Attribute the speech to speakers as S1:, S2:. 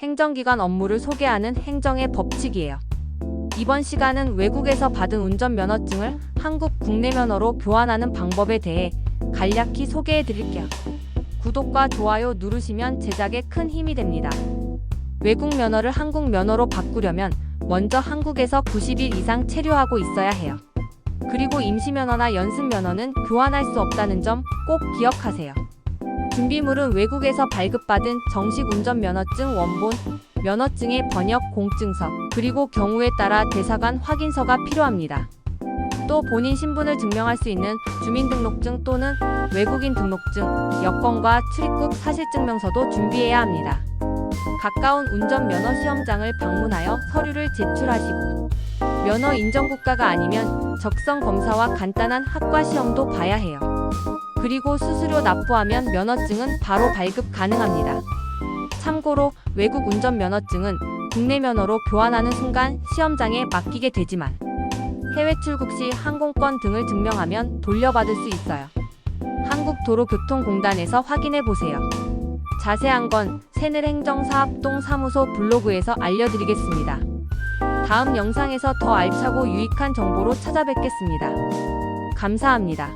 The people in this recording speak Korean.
S1: 행정기관 업무를 소개하는 행정의 법칙이에요. 이번 시간은 외국에서 받은 운전면허증을 한국 국내 면허로 교환하는 방법에 대해 간략히 소개해 드릴게요. 구독과 좋아요 누르시면 제작에 큰 힘이 됩니다. 외국 면허를 한국 면허로 바꾸려면 먼저 한국에서 90일 이상 체류하고 있어야 해요. 그리고 임시면허나 연습면허는 교환할 수 없다는 점 꼭 기억하세요. 준비물은 외국에서 발급받은 정식 운전면허증 원본, 면허증의 번역 공증서, 그리고 경우에 따라 대사관 확인서가 필요합니다. 또 본인 신분을 증명할 수 있는 주민등록증 또는 외국인 등록증, 여권과 출입국 사실증명서도 준비해야 합니다. 가까운 운전면허 시험장을 방문하여 서류를 제출하시고 면허 인정 국가가 아니면 적성 검사와 간단한 학과 시험도 봐야 해요. 그리고 수수료 납부하면 면허증은 바로 발급 가능합니다. 참고로 외국 운전 면허증은 국내 면허로 교환하는 순간 시험장에 맡기게 되지만 해외 출국 시 항공권 등을 증명하면 돌려받을 수 있어요. 한국도로교통공단에서 확인해 보세요. 자세한 건 새늘행정사업동 사무소 블로그에서 알려드리겠습니다. 다음 영상에서 더 알차고 유익한 정보로 찾아뵙겠습니다. 감사합니다.